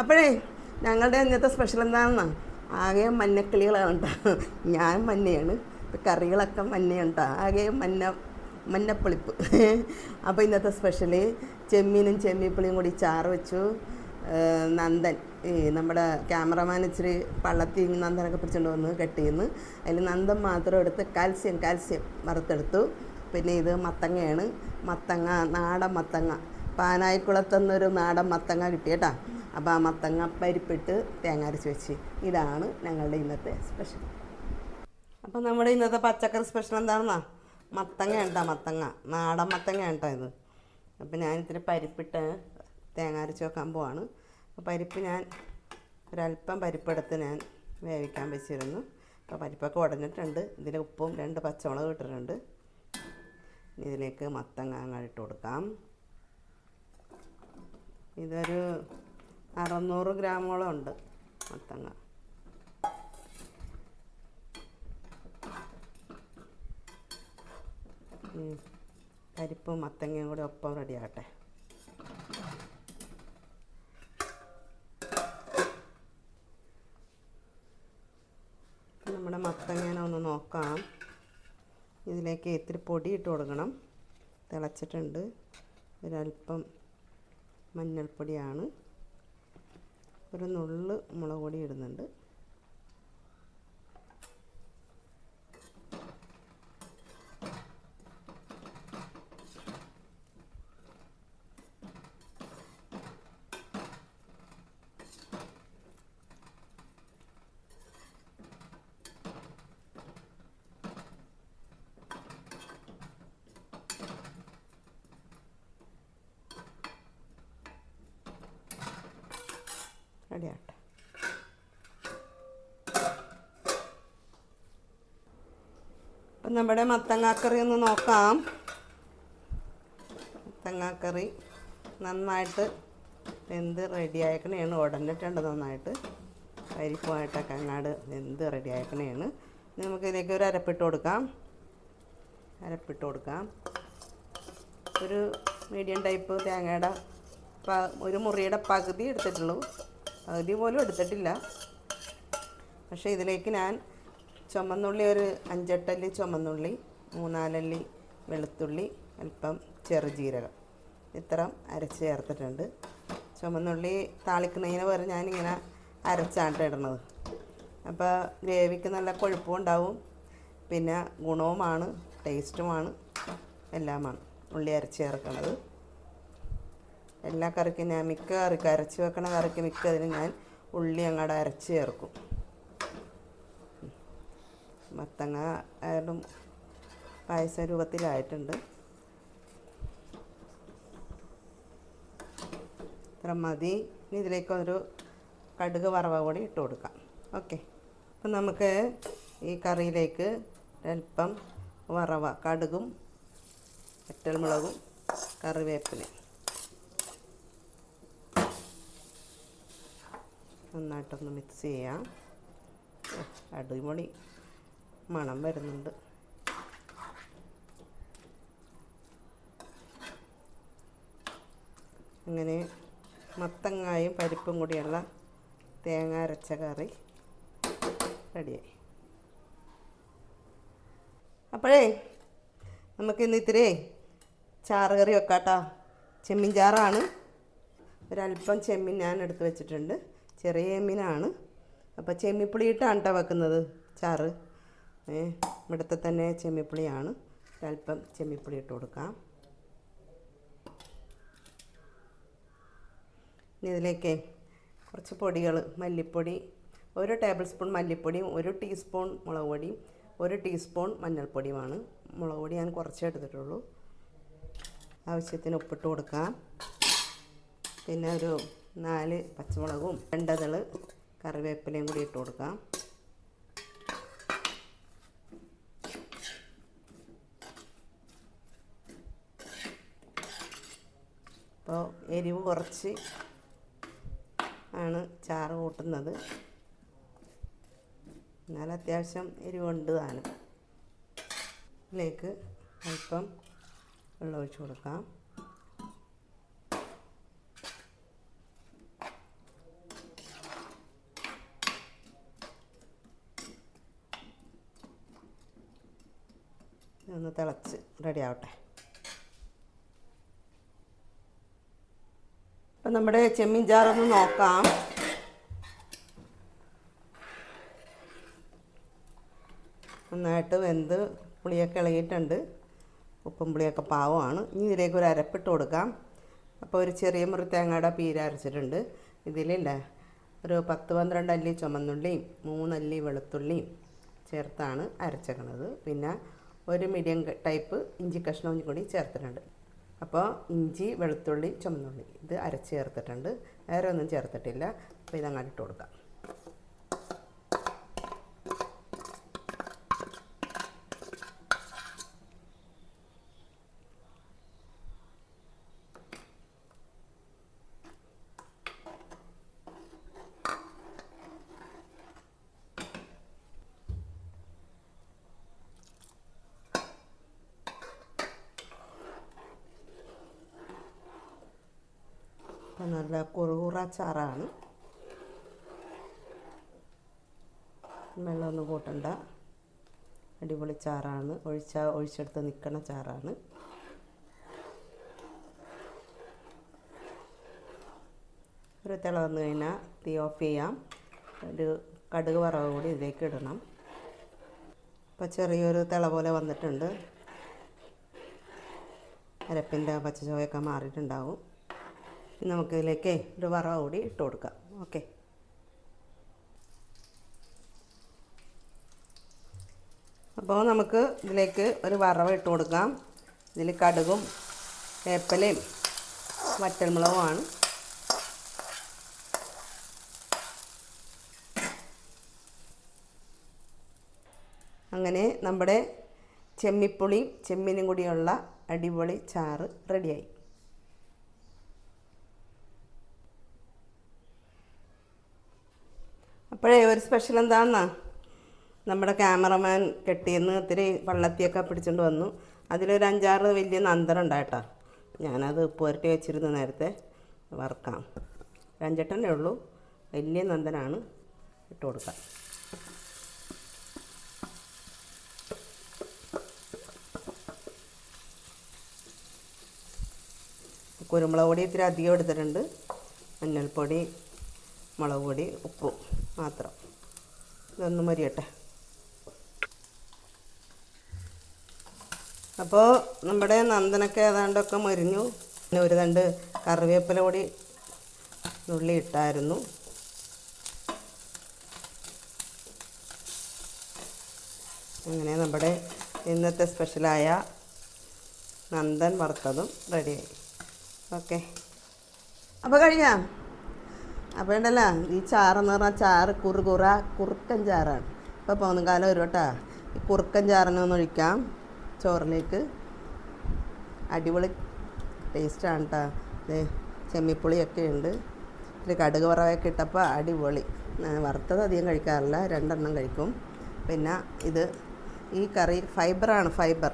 അപ്പോഴേ ഞങ്ങളുടെ ഇന്നത്തെ സ്പെഷ്യൽ എന്താണെന്നാ? ആകെ മഞ്ഞക്കിളികളാണ് കേട്ടോ. ഞാൻ മഞ്ഞയാണ് കറികളൊക്കെ കറികളൊക്കെ മഞ്ഞയുണ്ടോ ആകെ മഞ്ഞ മഞ്ഞപ്പൊളിപ്പ്. അപ്പോൾ ഇന്നത്തെ സ്പെഷ്യൽ ചെമ്മീനും ചെമ്മീപ്പുളിയും കൂടി ചാറ് വെച്ചു. നന്ദൻ ഈ നമ്മുടെ ക്യാമറമാൻ ഇച്ചിരി പള്ളത്തി നന്ദനൊക്കെ പിടിച്ചുകൊണ്ട് വന്ന് കെട്ടിന്ന് അതിൽ നന്ദൻ മാത്രം എടുത്ത് കാൽസ്യം കാൽസ്യം വറുത്തെടുത്തു. പിന്നെ ഇത് മത്തങ്ങയാണ്. മത്തങ്ങ നാടൻ മത്തങ്ങ. പാനായിക്കുളത്തുനിന്നൊരു നാടൻ മത്തങ്ങ കിട്ടിയേട്ടാ അപ്പോൾ ആ മത്തങ്ങ പരിപ്പിട്ട് തേങ്ങ അരച്ച് വെച്ച്. ഇതാണ് ഞങ്ങളുടെ ഇന്നത്തെ സ്പെഷ്യൽ അപ്പോൾ നമ്മുടെ ഇന്നത്തെ പച്ചക്കറി സ്പെഷ്യൽ എന്താണെന്നാ? മത്തങ്ങ ഉണ്ടോ മത്തങ്ങ. നാടൻ മത്തങ്ങ ഉണ്ടോ ഇത്. അപ്പോൾ ഞാൻ ഇത്തിരി പരിപ്പിട്ട് തേങ്ങ അരച്ച് വെക്കാൻ പോവാണ്. അപ്പോൾ പരിപ്പ് ഞാൻ ഒരല്പം പരിപ്പെടുത്ത് ഞാൻ വേവിക്കാൻ വെച്ചിരുന്നു. അപ്പോൾ പരിപ്പൊക്കെ ഉടഞ്ഞിട്ടുണ്ട്. ഇതിൽ ഉപ്പും രണ്ട് പച്ചമുളക് ഇട്ടിട്ടുണ്ട്. ഇതിലേക്ക് മത്തങ്ങ ഇട്ട് കൊടുക്കാം. ഇതൊരു അറുന്നൂറ് ഗ്രാമോളം ഉണ്ട് മത്തങ്ങ. പരിപ്പും മത്തങ്ങയും കൂടി ഒപ്പം റെഡിയാകട്ടെ. നമ്മുടെ മത്തങ്ങേനെ ഒന്ന് നോക്കാം. ഇതിലേക്ക് ഇത്തിരി പൊടി ഇട്ട് കൊടുക്കണം. തിളച്ചിട്ടുണ്ട്. ഒരല്പം മഞ്ഞൾപ്പൊടിയാണ്. ഒരു നുള്ള് മുളക് പൊടി ഇടുന്നുണ്ട്. അപ്പം നമ്മുടെ മത്തങ്ങാക്കറി ഒന്ന് നോക്കാം. മത്തങ്ങാക്കറി നന്നായിട്ട് വെന്ത് റെഡിയാക്കണേണ് ഉടഞ്ഞിട്ടുണ്ട് നന്നായിട്ട്. പരിപ്പുമായിട്ടൊക്കെ അങ്ങാട് വെന്ത് റെഡിയാക്കണേണ് ഇനി നമുക്ക് ഇതിലേക്ക് ഒരു അരപ്പിട്ട് കൊടുക്കാം. അരപ്പിട്ട് കൊടുക്കാം. ഒരു മീഡിയം ടൈപ്പ് തേങ്ങയുടെ ഒരു മുറിയുടെ പകുതി എടുത്തിട്ടുള്ളൂ. പകുതി പോലും എടുത്തിട്ടില്ല. പക്ഷേ ഇതിലേക്ക് ഞാൻ ചുമന്നുള്ളി ഒരു അഞ്ചെട്ടല്ലി ചുമന്നുള്ളി മൂന്നാലല്ലി വെളുത്തുള്ളി അല്പം ചെറുജീരകം ഇത്രയും അരച്ച് ചേർത്തിട്ടുണ്ട്. ചുമന്നുള്ളി താളിക്കുന്നതിന് പകരം ഞാനിങ്ങനെ അരച്ചാണ് ഇടുന്നത്. അപ്പോൾ ഗ്രേവിക്ക് നല്ല കൊഴുപ്പും ഉണ്ടാവും. പിന്നെ ഗുണവുമാണ് ടേസ്റ്റുമാണ് എല്ലാമാണ് ഉള്ളി അരച്ച് ചേർക്കുന്നത്. എല്ലാ കറിക്കും ഞാൻ മിക്ക കറിക്ക് അരച്ച് വെക്കണ കറിക്ക് മിക്ക ഞാൻ ഉള്ളി അങ്ങോട്ട് അരച്ച് ചേർക്കും. മത്തങ്ങ ആയാലും പായസ രൂപത്തിലായിട്ടുണ്ട്. ഇത്ര മതി. ഇനി ഇതിലേക്ക് ഒരു കടുക് വറവ കൂടി ഇട്ട് കൊടുക്കാം. ഓക്കെ. അപ്പം നമുക്ക് ഈ കറിയിലേക്ക് അല്പം വറവ കടുകും വറ്റൽമുളകും കറിവേപ്പിലയും നന്നായിട്ടൊന്ന് മിക്സ് ചെയ്യാം. അടിപൊളി. മണം വരുന്നുണ്ട്. അങ്ങനെ മത്തങ്ങായും പരിപ്പും കൂടിയുള്ള തേങ്ങ അരച്ച കറി റെഡിയായി. അപ്പോഴേ നമുക്കിന്ന് ഇത്തിരി ചാറ് കറി വെക്കാട്ടോ. ചെമ്മീൻ ചാറാണ്. ഒരല്പം ചെമ്മീൻ ഞാൻ എടുത്ത് വെച്ചിട്ടുണ്ട്. ചെറിയ ചെമ്മീനാണ്. അപ്പോൾ ചെമ്മിപ്പുളി ഇട്ടാണ് കേട്ടോ വെക്കുന്നത് ചാറ്. ഇവിടുത്തെ തന്നെ ചെമ്മിപ്പുളിയാണ്. അല്പം ചെമ്മിപ്പുളി ഇട്ട് കൊടുക്കാം. ഇനി ഇതിലേക്ക് കുറച്ച് പൊടികൾ മല്ലിപ്പൊടി ഒരു ടേബിൾ സ്പൂൺ മല്ലിപ്പൊടിയും ഒരു ടീസ്പൂൺ മുളക് പൊടിയും ഒരു ടീസ്പൂൺ മഞ്ഞൾപ്പൊടിയുമാണ്. മുളക് പൊടി ഞാൻ കുറച്ചേ എടുത്തിട്ടുള്ളൂ. ആവശ്യത്തിന് ഉപ്പിട്ട് കൊടുക്കാം. പിന്നെ ഒരു നാല് പച്ചമുളകും രണ്ടതൾ കറിവേപ്പിലയും കൂടി ഇട്ട് കൊടുക്കാം. എരിവ് കുറച്ച് ആണ് ചാറ് കൂട്ടുന്നത്. എന്നാൽ അത്യാവശ്യം എരിവുണ്ട് താനും. ഇതിലേക്ക് അല്പം വെള്ളം ഒഴിച്ചു കൊടുക്കാം. ഒന്ന് തിളച്ച് റെഡി ആവട്ടെ. അപ്പം നമ്മുടെ ചെമ്മീൻ ചാറൊന്ന് നോക്കാം. നന്നായിട്ട് വെന്ത് പുളിയൊക്കെ ഇളകിയിട്ടുണ്ട്. ഉപ്പും പുളിയൊക്കെ പാവമാണ്. ഇനി ഇതിലേക്ക് ഒരു അരപ്പിട്ട് കൊടുക്കാം. അപ്പോൾ ഒരു ചെറിയ മുറി തേങ്ങയുടെ പീര അരച്ചിട്ടുണ്ട്. ഇതിലില്ല ഒരു പത്ത് പന്ത്രണ്ട് അല്ലി ചുമന്നുള്ളിയും മൂന്നല്ലി വെളുത്തുള്ളിയും ചേർത്താണ് അരച്ചേക്കണത്. പിന്നെ ഒരു മീഡിയം ടൈപ്പ് ഇഞ്ചി കഷ്ണവും കൂടി ചേർത്തിട്ടുണ്ട്. അപ്പോൾ ഇഞ്ചി വെളുത്തുള്ളി ചുമന്നുള്ളി. ഇത് അരച്ച് ചേർത്തിട്ടുണ്ട്. വേറെ ഒന്നും ചേർത്തിട്ടില്ല. അപ്പോൾ ഇതങ്ങോട്ട് ഇട്ട് കൊടുക്കാം. നല്ല കുറുകുറ അച്ചാറാണ് വെള്ളമൊന്നും കൂട്ടണ്ട. അടിപൊളി ചാറാണ്. ഒഴിച്ച ഒഴിച്ചെടുത്ത് നിൽക്കണ ചാറാണ്. ഒരു തിള വന്നു കഴിഞ്ഞാൽ തീ ഓഫ് ചെയ്യാം. ഒരു കടുക് വറവ് കൂടി ഇതിലേക്ക് ഇടണം. അപ്പോൾ ചെറിയൊരു തിള പോലെ വന്നിട്ടുണ്ട്. അരപ്പിന്റെ പച്ചച്ചോയൊക്കെ മാറിയിട്ടുണ്ടാവും. നമുക്കിതിലേക്ക് ഒരു വറവ് കൂടി ഇട്ട് കൊടുക്കാം. ഓക്കെ. അപ്പോൾ നമുക്ക് ഇതിലേക്ക് ഒരു വറവ് ഇട്ട് കൊടുക്കാം. ഇതിൽ കടുകും വേപ്പലയും വറ്റൽമുളകുമാണ്. അങ്ങനെ നമ്മുടെ ചെമ്മിപ്പുളിയും ചെമ്മീനും കൂടിയുള്ള അടിപൊളി ചാറ് റെഡിയായി. അപ്പോഴേ ഒരു സ്പെഷ്യൽ എന്താണെന്നാ നമ്മുടെ ക്യാമറമാൻ കെട്ടിയെന്ന് ഇത്തിരി വള്ളത്തിയൊക്കെ പിടിച്ചുകൊണ്ട് വന്നു. അതിലൊരു അഞ്ചാറ് വലിയ നന്തരം ഉണ്ടായിട്ടാ. ഞാനത് പുരട്ടി വെച്ചിരുന്നു നേരത്തെ. വറുക്കാം. ഒരു ഉള്ളൂ. വലിയ നന്ദനാണ് ഇട്ട് കൊടുക്കാം കുരുമുളക് പൊടി ഇത്തിരി അധികം എടുത്തിട്ടുണ്ട്. മഞ്ഞൾപ്പൊടി മുളക് പൊടി ഉപ്പും. മാത്രം. ഇതൊന്ന് മരിയട്ടെ. അപ്പോൾ നമ്മുടെ നന്ദനൊക്കെ ഏതാണ്ടൊക്കെ മരിഞ്ഞു. പിന്നെ ഒരു രണ്ട് കറിവേപ്പില കൂടി നുള്ളി ഇട്ടായിരുന്നു. അങ്ങനെ നമ്മുടെ ഇന്നത്തെ സ്പെഷ്യലായ നന്ദൻ വറുത്തതും റെഡിയായി. ഓക്കെ. അപ്പോൾ കഴിഞ്ഞാ? അപ്പോൾ ഉണ്ടല്ലോ ഈ ചാറെന്ന് പറഞ്ഞാൽ ചാറ് കുറുകുറ കുറുക്കൻ ചാറാണ്. ഇപ്പോൾ കാലം വരും കേട്ടോ ഈ കുറുക്കൻ ചാറിനെ ഒന്ന് ഒഴിക്കാം. ചോറിലേക്ക് അടിപൊളി ടേസ്റ്റാണ് കേട്ടോ ചെമ്മിപ്പുളിയൊക്കെ ഉണ്ട്. ഇത്തിരി കടുക് വറവൊക്കെ ഇട്ടപ്പോൾ അടിപൊളി. വറുത്തത് അധികം കഴിക്കാറില്ല. രണ്ടെണ്ണം കഴിക്കും. പിന്നെ ഇത് ഈ കറി ഫൈബറാണ് ഫൈബർ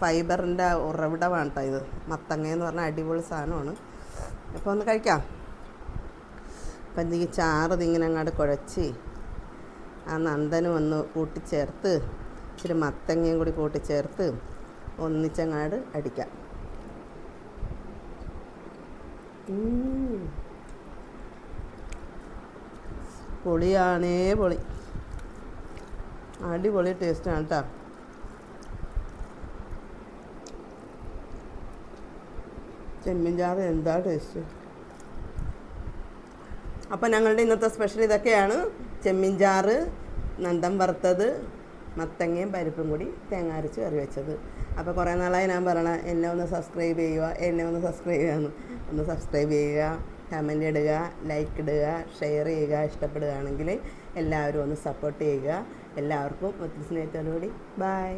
ഫൈബറിന്റെ ഉറവിടമാണ് കേട്ടോ ഇത്. മത്തങ്ങ എന്ന് പറഞ്ഞാൽ അടിപൊളി സാധനമാണ്. അപ്പോൾ ഒന്ന് കഴിക്കാം. അപ്പം ഈ ചാറ് ഇതിങ്ങനെ അങ്ങോട്ട് കുഴച്ച് ആ നന്ദനും ഒന്ന് കൂട്ടിച്ചേർത്ത് ഇച്ചിരി മത്തങ്ങയും കൂടി കൂട്ടിച്ചേർത്ത് ഒന്നിച്ചങ്ങാട് അടിക്കാം. പൊളിയാണേ പൊളി. അടിപൊളി ടേസ്റ്റാണ് കേട്ടോ. ചെമ്മീൻ ചാറ് എന്താ ടേസ്റ്റ്? അപ്പോൾ ഞങ്ങളുടെ ഇന്നത്തെ സ്പെഷ്യൽ ഇതൊക്കെയാണ്. ചെമ്മീൻ ചാറ് നന്ദം വറുത്തത് മത്തങ്ങയും പരിപ്പും കൂടി തേങ്ങ അരച്ച് കറി വെച്ചത്. അപ്പോൾ കുറേ നാളായി ഞാൻ പറയണ എന്നെ ഒന്ന് സബ്സ്ക്രൈബ് ചെയ്യുക എന്നെ ഒന്ന് സബ്സ്ക്രൈബ് ചെയ്യാമെന്ന് ഒന്ന് സബ്സ്ക്രൈബ് ചെയ്യുക കമന്റ് ഇടുക ലൈക്ക് ഇടുക ഷെയർ ചെയ്യുക ഇഷ്ടപ്പെടുകയാണെങ്കിൽ എല്ലാവരും ഒന്ന് സപ്പോർട്ട് ചെയ്യുക. എല്ലാവർക്കും ഒത്തിരി സ്നേഹത്തോടുകൂടി. ബൈ